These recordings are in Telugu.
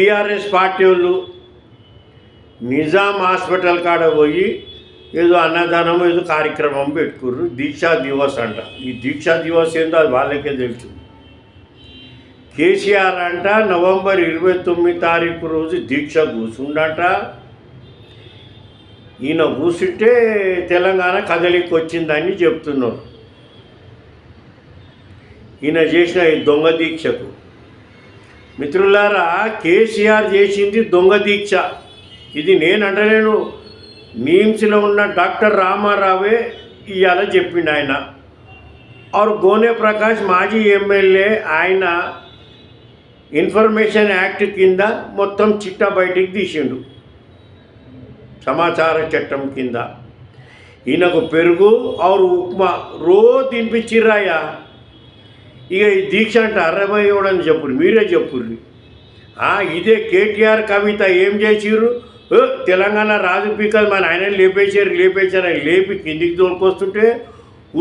టీఆర్ఎస్ పార్టీ వాళ్ళు నిజాం హాస్పిటల్ కాడ పోయి ఏదో అన్నదానం ఏదో కార్యక్రమం పెట్టుకుర్రు. దీక్షా దివస్ అంట. ఈ దీక్షా దివస్ ఏందో అది వాళ్ళకే తెలుసు. కేసీఆర్ అంట నవంబర్ ఇరవై తొమ్మిది తారీఖు రోజు దీక్ష కూర్చుండట. ఈయన కూర్చుంటే తెలంగాణ కదలికి వచ్చిందని చెప్తున్నారు. ఈయన చేసిన ఈ దొంగ దీక్షకు. మిత్రులారా కేసీఆర్ చేసింది దొంగ దీక్ష. ఇది నేను అంటలేను మీమ్స్లో ఉన్న డాక్టర్ రామారావే ఇవాళ చెప్పిండు ఆయన. ఆరు గోనె ప్రకాష్ మాజీ ఎమ్మెల్యే ఆయన ఇన్ఫర్మేషన్ యాక్ట్ కింద మొత్తం చిట్టా బయటికి తీసిండు. సమాచార చట్టం కింద. ఈయనకు పెరుగు ఆరు ఉప్మా. రోజు తినిపించిర్రాయా? ఇక ఈ దీక్ష అంటే అరవై ఇవ్వడని చెప్పురు మీరే చెప్పుర్రి. ఇదే కేటీఆర్ కవిత ఏం చేసిర్రు? తెలంగాణ రాజు పీకల్ మన ఆయన లేపేశారు లేపేశారు అని లేపి కిందికి తోలుకొస్తుంటే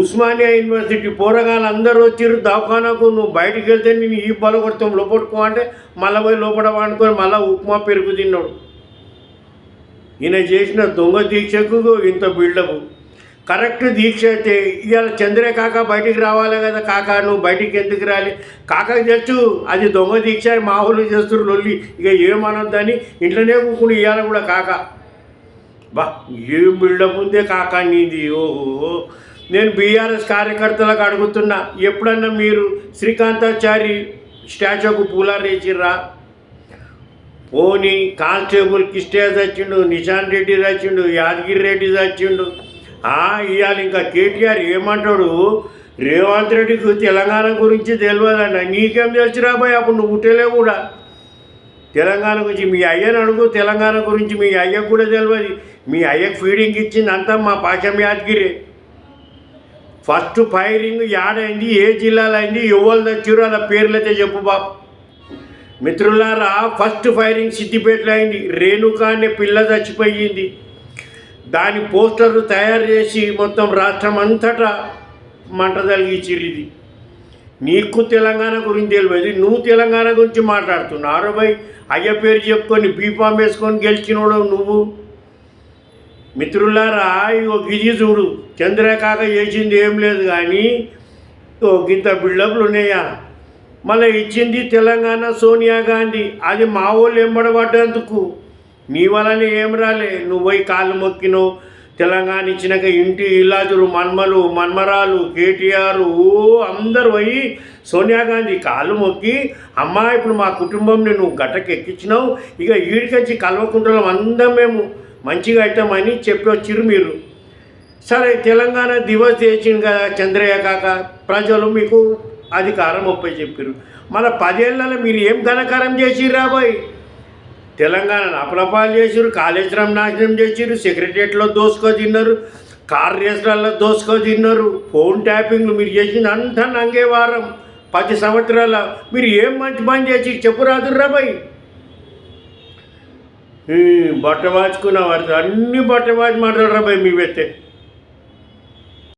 ఉస్మానియా యూనివర్సిటీ పోరగాళ్ళు అందరూ వచ్చిర్రు దవాఖానకు నువ్వు బయటికి వెళ్తే నేను ఈ బలగొడతాం లోపడుకో అంటే మళ్ళీ పోయి లోపల వండుకొని మళ్ళీ ఉప్మా పెరుగు తిన్నాడు. ఈయన చేసిన దొంగ దీక్షకు ఇంత బిల్డప్. కరెక్ట్ దీక్ష అయితే ఇవాళ చంద్రే కాక బయటికి రావాలి కదా కాక నువ్వు బయటికి ఎందుకు రాలి? కాకకి తెచ్చు అది దొంగ దీక్ష మా ఊళ్ళు చేస్తున్నారు లొల్లి. ఇక ఏమనొద్దని ఇంట్లోనే కూకుని ఇవాళ కూడా కాక. బా ఏం బిల్డప్ ఉందే కాక నీది? ఓహో. నేను బీఆర్ఎస్ కార్యకర్తలకు అడుగుతున్నా ఎప్పుడన్నా మీరు శ్రీకాంతాచారి స్టాచ్యూకు పూలారేసిర్రా పోనీ కానిస్టేబుల్ కిస్టే వచ్చిండు నిషాన్ రెడ్డి వచ్చిండు యాదగిరి రెడ్డి చచ్చిండు ఇవాళ ఇంకా కేటీఆర్ ఏమంటాడు? రేవంత్ రెడ్డికి తెలంగాణ గురించి తెలియదంట నీకేం తెలుసు రాబోయ్ అప్పుడు నువ్వు పుట్టలే కూడా. తెలంగాణ గురించి మీ అయ్యని అడుగు తెలంగాణ గురించి మీ అయ్యకు కూడా తెలియదు మీ అయ్యకు ఫీడింగ్ ఇచ్చింది అంతా మా పాశం యాదగిరి. ఫస్ట్ ఫైరింగ్ యాడైంది ఏ జిల్లాలో అయింది ఎవరు తెచ్చారు అలా పేర్లైతే చెప్పు బాబు. మిత్రులారా ఫస్ట్ ఫైరింగ్ సిద్దిపేటలో అయింది. రేణుకా అనే పిల్ల చచ్చిపోయింది. దాని పోస్టర్లు తయారు చేసి మొత్తం రాష్ట్రం అంతటా మంట తలిగించిర్రు ఇది నీకు తెలంగాణ గురించి తెలియదు నువ్వు తెలంగాణ గురించి మాట్లాడుతున్నావు. అరవై అయ్య పేరు చెప్పుకొని బీఫామ్ వేసుకొని గెలిచినోడు నువ్వు. మిత్రులారా ఇగో గిజి చూడు చంద్రకాక చేసింది ఏం లేదు కానీ ఓ గింత బిల్డప్లు ఉన్నాయా? మళ్ళీ ఇచ్చింది తెలంగాణ సోనియా గాంధీ. అది మా వాళ్ళు ఎంబడబడ్డందుకు. నీ వలన ఏం రాలే? నువ్వు పోయి కాళ్ళు మొక్కినవు తెలంగాణ ఇచ్చినాక ఇంటి ఇల్లాజులు మన్మలు మన్మరాలు కేటీఆర్ ఓ అందరు పోయి సోనియా గాంధీ కాళ్ళు మొక్కి అమ్మా ఇప్పుడు మా కుటుంబంని నువ్వు గట్టకి ఎక్కించినావు ఇక ఈడికొచ్చి కల్వకుంటలం అందరం మేము మంచిగా అవుతామని చెప్పి వచ్చిర్రు మీరు సరే తెలంగాణ దివస్ చేసింది కదా చంద్రయ్య కాక ప్రజలు మీకు అధికారం ఒప్పై చెప్పారు మళ్ళీ పదేళ్ళలో మీరు ఏం ఘనకారం చేసిర్రా బాయ్? తెలంగాణ అప్రపాలు చేసిర్రు కాళేశ్వరం నాశనం చేసిర్రు సెక్రటరియట్లో దోసుకో తిన్నారు కార్ రేసులలో దోసుకో తిన్నారు ఫోన్ ట్యాపింగ్లు మీరు చేసింది అంతా నంగే వారం పది సంవత్సరాల మీరు ఏం మంచి పని చేసి చెప్పు రాదుర్రా బాయ్ బట్ట వాచుకున్న వారితో అన్ని బట్ట వాచి మాట్లాడరా బాయ్ మీ